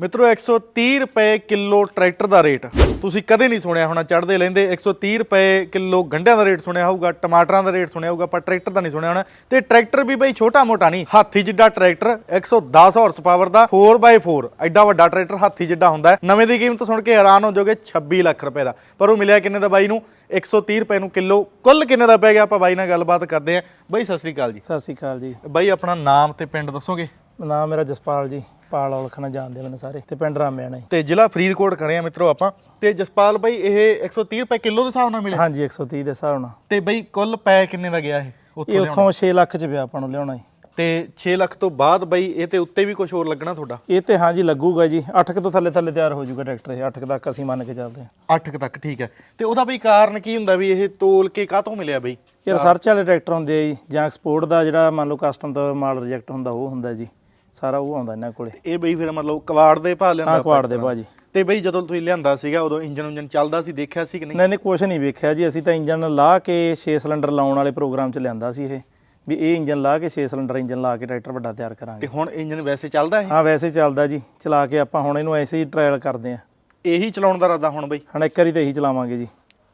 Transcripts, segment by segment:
ਮਿੱਤਰੋ 130 ਰੁਪਏ kilo tractor ਦਾ rate. ਤੁਸੀਂ ਕਦੇ ਨਹੀਂ ਸੁਣਿਆ ਹੋਣਾ ਚੜਦੇ ਲੈਂਦੇ 130 ਰੁਪਏ ਕਿਲੋ ਗੰਢਿਆਂ ਦਾ ਰੇਟ ਸੁਣਿਆ ਹੋਊਗਾ ਟਮਾਟਰਾਂ ਦਾ ਰੇਟ ਸੁਣਿਆ ਹੋਊਗਾ ਪਰ ਟਰੈਕਟਰ ਦਾ ਨਹੀਂ ਸੁਣਿਆ ਹੋਣਾ। ਤੇ ਟਰੈਕਟਰ ਵੀ ਬਈ ਛੋਟਾ ਮੋਟਾ ਨਹੀਂ ਹਾਥੀ ਜਿੱਡਾ ਟਰੈਕਟਰ 110 ਹਾਰਸ ਪਾਵਰ ਦਾ 4x4 ਐਡਾ ਵੱਡਾ ਟਰੈਕਟਰ ਹਾਥੀ ਜਿੱਡਾ ਹੁੰਦਾ ਨਵੇਂ ਦੀ ਕੀਮਤ ਸੁਣ ਕੇ ਹੈਰਾਨ ਹੋ ਜਾਓਗੇ 26 ਲੱਖ ਰੁਪਏ ਦਾ। ਪਰ ਉਹ ਮਿਲਿਆ ਕਿੰਨੇ ਦਾ ਬਾਈ ਨੂੰ? 130 ਰੁਪਏ ਨੂੰ ਕਿਲੋ ਕੁੱਲ ਕਿੰਨੇ ਦਾ ਪੈ ਗਿਆ? ਆਪਾਂ ਬਾਈ ਨਾਲ ਗੱਲਬਾਤ ਕਰਦੇ ਆਂ ਬਾਈ ਸਤਿ ਸ੍ਰੀ ਅਕਾਲ ਜੀ। ਸਤਿ ਸ਼੍ਰੀ ਅਕਾਲ ਜੀ। ਬਾਈ ਆਪਣਾ ਨਾਮ ਤੇ ਪਿੰਡ ਦੱਸੋਗੇ? ਨਾਮ ਮੇਰਾ ਜਸਪਾਲ ਜੀ ਪਾਲ ਔਲਖਣਾ ਜਾਣਦੇ ਮੈਨੂੰ ਸਾਰੇ ਤੇ ਪਿੰਡ ਰਾਮਿਆਣਾ ਜੀ ਤੇ ਜ਼ਿਲ੍ਹਾ ਫਰੀਦਕੋਟ ਖੜੇ ਆ ਮਿੱਤਰੋ ਆਪਾਂ ਤੇ ਜਸਪਾਲ ਬਾਈ ਇਹ 130 ਰੁਪਏ ਕਿਲੋ ਦੇ ਹਿਸਾਬ ਨਾਲ ਮਿਲਿਆ? ਹਾਂਜੀ 130 ਦੇ ਹਿਸਾਬ ਨਾਲ। ਤੇ ਬਾਈ ਕੁੱਲ ਪੈ ਕਿੰਨੇ ਦਾ ਗਿਆ ਇਹ? ਉੱਥੋਂ ਇਹ? ਉੱਥੋਂ 6 ਲੱਖ ਚ ਪਿਆ ਆਪਾਂ ਨੂੰ ਲਿਆਉਣਾ ਜੀ। ਤੇ 6 ਲੱਖ ਤੋਂ ਬਾਅਦ ਬਾਈ ਇਹ ਤੇ ਉੱਤੇ ਵੀ ਕੁਝ ਹੋਰ ਲੱਗਣਾ ਤੁਹਾਡਾ? ਇਹ ਤੇ ਹਾਂਜੀ ਲੱਗੂਗਾ ਜੀ 8 ਤੋਂ ਥੱਲੇ ਥੱਲੇ ਤਿਆਰ ਹੋ ਜਾਊਗਾ ਟਰੈਕਟਰ ਇਹ 8 ਤੱਕ ਅਸੀਂ ਮੰਨ ਕੇ ਚੱਲਦੇ ਹਾਂ। 8 ਤੱਕ ਠੀਕ ਹੈ। ਤੇ ਉਹਦਾ ਬਈ ਕਾਰਨ ਕੀ ਹੁੰਦਾ ਵੀ ਇਹ ਤੋਲ ਕੇ ਕਾਹਤੋਂ ਮਿਲਿਆ ਬਈ? ਇਹ ਰਿਸਰਚ ਵਾਲੇ ਟਰੈਕਟਰ ਹੁੰਦੇ ਆ ਜੀ ਜਾਂ ਐਕਸਪੋਰਟ ਦਾ ਜਿਹੜਾ ਮੰਨ ਲਓ ਕਸਟਮ ਤੋਂ ਮਾਲ ਰਿਜੈਕਟ ਹੁੰਦਾ ਉਹ ਹੁੰਦਾ ਜੀ। ਸਾਰਾ ਉਹ ਆਉਂਦਾ ਇਹਨਾਂ ਕੋਲੇ। ਇਹ ਬਈ ਫਿਰ ਮਤਲਬ ਕਵਾੜ ਦੇ ਭਾਅ ਲਿਆਂਦਾ ਹਾਂ ਕੁਆੜ ਦੇ ਭਾਜੀ ਤੇ ਬਈ ਜਦੋਂ ਤੁਸੀਂ ਲਿਆਂਦਾ ਸੀਗਾ ਉਦੋਂ ਇੰਜਨ ਉਂਜਨ ਚੱਲਦਾ ਸੀ ਦੇਖਿਆ ਸੀ ਕਿ ਨਹੀਂ? ਨਹੀਂ ਨਹੀਂ ਕੁਛ ਨਹੀਂ ਵੇਖਿਆ ਜੀ। ਅਸੀਂ ਤਾਂ ਇੰਜਨ ਲਾ ਕੇ 6 ਸਿਲੰਡਰ ਲਾਉਣ ਵਾਲੇ ਪ੍ਰੋਗਰਾਮ ਚ ਲਿਆਂਦਾ ਸੀ ਇਹ। ਵੀ ਇਹ ਇੰਜਨ ਲਾ ਕੇ 6 ਸਿਲੰਡਰ ਇੰਜਨ ਲਾ ਕੇ ਟਰੈਕਟਰ ਵੱਡਾ ਤਿਆਰ ਕਰਾਂਗੇ। ਤੇ ਹੁਣ ਇੰਜਨ ਵੈਸੇ ਚੱਲਦਾ ਇਹ? ਹਾਂ ਵੈਸੇ ਚੱਲਦਾ ਜੀ। ਚਲਾ ਕੇ ਆਪਾਂ ਹੁਣ ਇਹਨੂੰ ਐਸੇ ਹੀ ਟ੍ਰਾਇਲ ਕਰਦੇ ਆ ਇਹੀ ਚਲਾਉਣ ਦਾ ਇਰਾਦਾ ਹੁਣ ਬਈ? ਹੁਣ ਇੱਕ ਵਾਰੀ ਤਾਂ ਇਹੀ ਚਲਾਵਾਂਗੇ ਜੀ।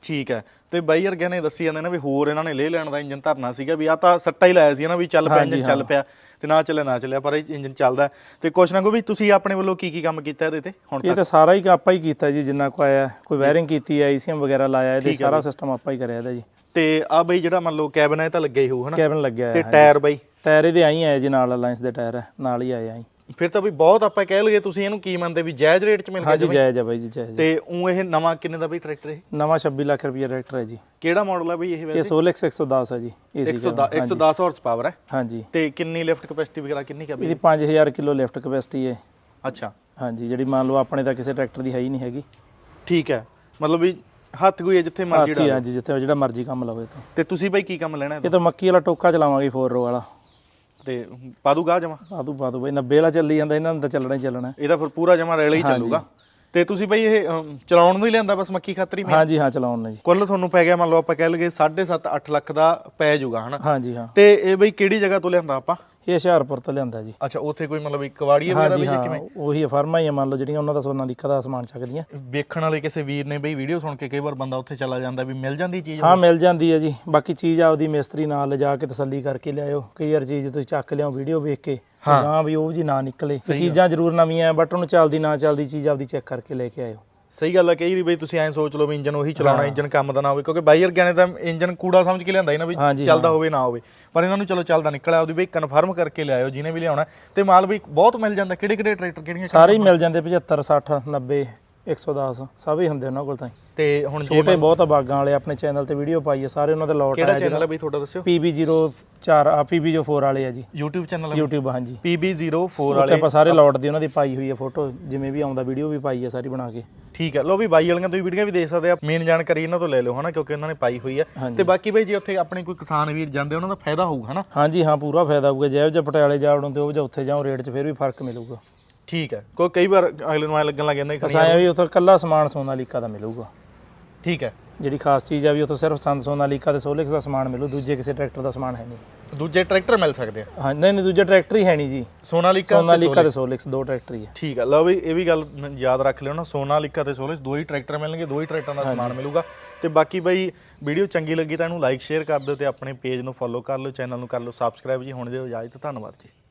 ਠੀਕ ਹੈ। ਤੇ ਬਾਈ ਵਰਗਿਆਂ ਨੇ ਦੱਸੀ ਜਾਂਦੇ ਨੇ ਵੀ ਹੋਰ ਇਹਨਾਂ ਨੇ ਲੈ ਲੈਣ ਦਾ ਇੰਜਨ ਧਰਨਾ ਸੀਗਾ ਵੀ ਆ ਤਾਂ ਸੱਟਾ ਹੀ ਲਾਇਆ ਸੀ ਨਾ ਵੀ ਚੱਲ ਪਿਆ ਇੰਜਨ ਚੱਲ ਪਿਆ ਤੇ ਨਾ ਚੱਲੇ ਨਾ ਚੱਲਿਆ ਪਰ ਇਹ ਇੰਜਨ ਚੱਲਦਾ। ਤੇ ਕੁਛ ਨਾ ਕੋਈ ਵੀ ਤੁਸੀਂ ਆਪਣੇ ਵੱਲੋਂ ਕੀ ਕੀ ਕੰਮ ਕੀਤਾ ਇਹਦੇ ਤੇ ਹੁਣ ਇਹ ਤਾਂ ਸਾਰਾ ਹੀ ਆਪਾਂ ਹੀ ਕੀਤਾ ਜੀ ਜਿੰਨਾ ਕੋ ਆਇਆ ਕੋਈ ਵਾਇਰਿੰਗ ਕੀਤੀ ਹੈ ਈਸੀਐਮ ਵਗੈਰਾ ਲਾਇਆ ਇਹਦੇ ਸਾਰਾ ਸਿਸਟਮ ਆਪਾਂ ਹੀ ਕਰਿਆ ਇਹਦਾ ਜੀ। ਤੇ ਆ ਬਈ ਜਿਹੜਾ ਮੰਨ ਲਓ ਕੈਬਨ ਹੈ ਤਾਂ ਲੱਗਿਆ ਹੀ ਹੋਊ ਹਨਾ? ਕੈਬਨ ਲੱਗਿਆ ਤੇ ਹੈ ਟਾਇਰ ਬਈ? ਟਾਇਰ ਇਹਦੇ ਆਈ ਆਏ ਜੀ ਨਾਲ ਅਲਾਈਅੰਸ ਦੇ ਟਾਇਰ ਨਾਲ ਹੀ ਆਏ ਆਈ ਫਿਰ ਤਾਂ ਵੀ ਬਹੁਤ ਆਪਾਂ ਕਹਿ ਲਈਏ ਤੁਸੀਂ ਇਹਨੂੰ ਕੀ ਮੰਨਦੇ ਵੀ ਜਾਇਜ਼ ਰੇਟ 'ਚ ਮਿਲ ਗਿਆ ਹਾਂਜੀ ਜਾਇਜ਼ ਹੈ ਬਾਈ ਜੀ ਜਾਇਜ਼। ਤੇ ਉਹ ਇਹ ਨਵਾਂ ਕਿੰਨੇ ਦਾ ਬਈ ਟਰੈਕਟਰ ਇਹ? ਨਵਾਂ 26 ਲੱਖ ਰੁਪਏ ਟਰੈਕਟਰ ਹੈ ਜੀ। ਕਿਹੜਾ ਮਾਡਲ ਹੈ ਬਈ ਇਹ ਇਹ ਵੈਸੇ ਸੋਲੈਕਸ 110 ਹੈ ਜੀ ਏਸੀ 110 110 ਹਾਰਸ ਪਾਵਰ ਹੈ ਹਾਂਜੀ। ਤੇ ਕਿੰਨੀ ਲਿਫਟ ਕਪੈਸਿਟੀ ਵਗੈਰਾ ਕਿੰਨੀ ਕਾ ਬਈ? ਇਹਦੀ 5000 ਕਿਲੋ ਲਿਫਟ ਕਪੈਸਿਟੀ ਹੈ। ਅੱਛਾ। ਹਾਂਜੀ ਜਿਹੜੀ ਮੰਨ ਲਓ ਆਪਣੇ ਤਾਂ ਕਿਸੇ ਟਰੈਕਟਰ ਦੀ ਹੈ ਹੀ ਨਹੀਂ ਹੈਗੀ। ਠੀਕ ਹੈ। ਮਤਲਬ ਵੀ ਹੱਥ ਕੋਈ ਹੈ ਜਿੱਥੇ ਮਰਜ਼ੀ ਹਾਥੀ ਹਾਂਜੀ ਜਿੱਥੇ ਜਿਹੜਾ ਮਰਜ਼ੀ ਕੰਮ ਲਵੇ ਤਾਂ। ਤੇ ਤੁਸੀਂ ਬਈ ਕੀ ਕੰਮ ਲੈਣਾ ਇਹਦਾ? ਇਹ ਤਾਂ ਮੱਕੀ ਵਾਲਾ ਟੋਕਾ ਚਲਾਵਾਂਗੇ 4 ਰੋ ਵਾਲਾ। ਤੇ ਪਾਦੂਗਾ ਜਮਾ? ਆਦੂ ਬਾਦੂ ਬਈ 90 ਵਾਲਾ ਚੱਲੀ ਜਾਂਦਾ ਇਹਨਾਂ ਨੂੰ ਤਾਂ ਚੱਲਣਾ ਹੀ ਚੱਲਣਾ। ਇਹਦਾ ਫਿਰ ਪੂਰਾ ਜਮਾ ਰੇਲ ਹੀ ਚੱਲੂਗਾ। ਤੇ ਤੁਸੀਂ ਬਈ ਇਹ ਅਮ, ਚਲਾਉਣ ਨੂੰ ਹੀ ਲਿਆਂਦਾ ਬਸ ਮੱਕੀ ਖਾਤਰ ਹੀ ਹਾਂਜੀ ਹਾਂ ਚਲਾਉਣ ਨੇ ਜੀ। ਕੁੱਲ ਤੁਹਾਨੂੰ ਪੈ ਗਿਆ ਮੰਨ ਲਓ ਆਪਾਂ ਕਹਿ ਲਈਏ 7.5 8 ਲੱਖ ਦਾ ਪੈ ਜਾਊਗਾ ਹਨਾ? ਹਾਂਜੀ ਹਾਂ। ਤੇ ਇਹ ਬਈ ਕਿਹੜੀ ਜਗ੍ਹਾ ਤੋਂ ਲਿਆਂਦਾ ਆਪਾਂ? ਇਹ ਹੁਸ਼ਿਆਰਪੁਰ ਤੋਂ ਲਿਆਂਦਾ ਜੀ। ਅੱਛਾ ਉੱਥੇ ਕੋਈ ਮਤਲਬ ਇੱਕ ਕਵਾੜੀ ਵਗੈਰਾ ਹਾਂਜੀ ਵੀ ਜਾਂ ਹਾਂ ਕਿਵੇਂ? ਉਹੀ ਫਰਮਾਂ ਹੀ ਆ ਮੰਨ ਲਓ ਜਿਹੜੀਆਂ ਉਹਨਾਂ ਦਾ ਸੋਨਾ ਲਿਖਾ ਦਾ ਸਮਾਨ ਚੱਕਦੀਆਂ। ਵੇਖਣ ਵਾਲੇ ਕਿਸੇ ਵੀਰ ਨੇ ਬਈ ਵੀਡੀਓ ਸੁਣ ਕੇ ਕਈ ਵਾਰ ਬੰਦਾ ਉੱਥੇ ਚਲਾ ਜਾਂਦਾ ਵੀ ਮਿਲ ਜਾਂਦੀ ਚੀਜ਼ ਹਾਂ ਮਿਲ ਜਾਂਦੀ ਹੈ ਜੀ। ਬਾਕੀ ਚੀਜ਼ ਆਪਦੀ ਮਿਸਤਰੀ ਨਾਲ ਲਿਜਾ ਕੇ ਤਸੱਲੀ ਕਰਕੇ ਲਿਆਇਓ। ਕਈ ਵਾਰ ਚੀਜ਼ ਤੁਸੀਂ ਚੱਕ ਲਿਆਓ ਵੀਡੀਓ ਵੇਖ ਕੇ। ਹਾਂ। ਵੀ ਉਹ ਜੀ ਨਾ ਨਿਕਲੇ। ਚੀਜ਼ਾਂ ਜ਼ਰੂਰ ਨਵੀਆਂ ਬਟ ਉਹਨੂੰ ਚੱਲਦੀ ਨਾ ਚੱਲਦੀ ਚੀਜ਼ ਆਪਦੀ ਚੈੱਕ ਕਰਕੇ ਲੈ ਕੇ ਆਇਓ। ਸਹੀ ਗੱਲ ਹੈ ਕਈ ਵਾਰੀ ਬਈ ਤੁਸੀਂ ਐਂ ਸੋਚ ਲਓ ਵੀ ਇੰਜਨ ਉਹੀ ਚਲਾਉਣਾ ਇੰਜਨ ਕੰਮ ਦਾ ਨਾ ਹੋਵੇ ਕਿਉਂਕਿ ਬਾਈ ਵਰਗਿਆਂ ਨੇ ਤਾਂ ਇੰਜਨ ਕੂੜਾ ਸਮਝ ਕੇ ਲਿਆਂਦਾ ਹੀ ਨਾ ਵੀ ਚੱਲਦਾ ਹੋਵੇ ਨਾ ਹੋਵੇ। ਪਰ ਇਹਨਾਂ ਨੂੰ ਚਲੋ ਚੱਲਦਾ ਨਿਕਲਿਆ ਉਹਦੀ ਬਈ ਕਨਫਰਮ ਕਰਕੇ ਲਿਆਇਓ ਜਿਹਨੇ ਵੀ ਲਿਆਉਣਾ। ਤੇ ਮਾਲ ਵੀ ਬਹੁਤ ਮਿਲ ਜਾਂਦਾ ਕਿਹੜੇ ਕਿਹੜੇ ਟਰੈਕਟਰ ਕਿਹੜੀਆਂ ਸਾਰੇ ਹੀ ਮਿਲ ਜਾਂਦੇ 75 60 90 110 ਸਭ ਹੀ ਹੁੰਦੇ ਉਹਨਾਂ ਕੋਲ ਤਾਂ ਤੇ ਹੁਣ ਜੇ ਛੋਟੇ ਬਹੁਤ ਆ ਬਾਗਾਂ ਵਾਲੇ ਆਪਣੇ ਚੈਨਲ ਤੇ ਵੀਡੀਓ ਪਾਈ ਹੈ ਸਾਰੇ ਉਹਨਾਂ ਦੇ ਲੋਟ ਕਿਹੜਾ ਚੈਨਲ ਹੈ ਬਈ ਤੁਹਾਡਾ ਦੱਸਿਓ? PB04 ਆ PB04 ਵਾਲੇ ਆ ਜੀ। YouTube ਚੈਨਲ ਹੈ YouTube ਹਾਂਜੀ। PB04 ਉੱਤੇ ਵਾਲੇ। ਆਪਾਂ ਸਾਰੇ ਲੋਟ ਦੀ ਉਹਨਾਂ ਦੀ ਪਾਈ ਹੋਈ ਹੈ ਫੋਟੋ ਜਿਵੇਂ ਵੀ ਆਉਂਦਾ ਵੀਡੀਓ ਵੀ ਪਾਈ ਹੈ ਸਾਰੀ ਬਣਾ ਕੇ। ਠੀਕ ਹੈ ਲੋ ਵੀ ਬਾਈ ਵਾਲੀਆਂ ਤੁਸੀਂ ਵੀਡੀਓ ਵੀ ਦੇਖ ਸਕਦੇ ਆ। ਮੇਨ ਜਾਣਕਾਰੀ ਇਹਨਾਂ ਤੋਂ ਲੈ ਲਓ ਹਨਾ ਕਿਉਂਕਿ ਇਹਨਾਂ ਨੇ ਪਾਈ ਹੋਈ ਹੈ ਹਾਂਜੀ। ਤੇ ਬਾਕੀ ਬਈ ਜੇ ਉੱਥੇ ਆਪਣੇ ਕੋਈ ਕਿਸਾਨ ਵੀਰ ਜਾਂਦੇ ਉਹਨਾਂ ਦਾ ਫਾਇਦਾ ਹੋਊਗਾ ਹਨਾ? ਹਾਂਜੀ ਹਾਂ ਪੂਰਾ ਫਾਇਦਾ ਹੋਊਗਾ। ਜਿਹੋ ਜਿਹਾ ਪਟਿਆਲੇ ਜਾਵੜੋਂ ਤੇ ਉਹ ਜਿਹਾ ਉੱਥੇ ਜਾਓ ਰੇਟ 'ਚ ਫਿਰ ਵੀ ਫ਼ਰਕ ਮਿਲੂਗਾ। ਠੀਕ ਹੈ। ਕੋਈ ਕਈ ਵਾਰ ਅਗਲੇ ਨੂੰ ਐ ਲੱਗਣ ਲੱਗ ਜਾਂਦਾ ਕਿ ਅਸਾਂ ਵੀ ਉੱਥੇ ਕੱਲਾ ਸਮਾਨ ਸੋਨਾਲੀਕਾ ਦਾ ਮਿਲੂਗਾ। ਠੀਕ ਹੈ। ਜਿਹੜੀ ਖਾਸ ਚੀਜ਼ ਆ ਵੀ ਉੱਥੇ ਸਿਰਫ ਸੰਦ ਸੋਨਾਲੀਕਾ ਤੇ ਸੋਲਿਕਸ ਦਾ ਸਮਾਨ ਮਿਲੂ ਦੂਜੇ ਕਿਸੇ ਟਰੈਕਟਰ ਦਾ ਸਮਾਨ ਹੈ ਨਹੀਂ। ਦੂਜੇ ਟਰੈਕਟਰ ਮਿਲ ਸਕਦੇ ਆ? ਹਾਂ ਨਹੀਂ ਨਹੀਂ ਦੂਜਾ ਟਰੈਕਟਰ ਹੀ ਹੈ ਨਹੀਂ ਜੀ। ਸੋਨਾਲੀਕਾ ਸੋਨਾਲੀਕਾ ਤੇ ਸੋਲਿਕਸ। ਦੋ ਟਰੈਕਟਰ ਹੀ ਹੈ ਠੀਕ ਹੈ ਲਓ ਵੀ ਇਹ ਵੀ ਗੱਲ ਯਾਦ ਰੱਖ ਲਿਓ ਨਾ ਸੋਨਾਲੀਕਾ ਤੇ ਸੋਲਿਸ ਦੋ ਹੀ ਟਰੈਕਟਰ ਮਿਲਣਗੇ ਦੋ ਹੀ ਟਰੈਕਟਰਾਂ ਦਾ ਸਮਾਨ ਮਿਲੂਗਾ। ਤੇ ਬਾਕੀ ਬਈ ਵੀਡੀਓ ਚੰਗੀ ਲੱਗੀ ਤਾਂ ਇਹਨੂੰ ਲਾਈਕ ਸ਼ੇਅਰ ਕਰ ਦਿਓ ਤੇ ਆਪਣੇ ਪੇਜ ਨੂੰ ਫੋਲੋ ਕਰ ਲਓ ਚੈਨਲ ਨੂੰ ਕਰ ਲਓ ਸਬਸਕ੍ਰਾਈਬ ਜੀ ਹੁਣ ਦਿਓ ਇਜਾਜ਼ਤ ਧੰਨਵਾਦ ਜੀ।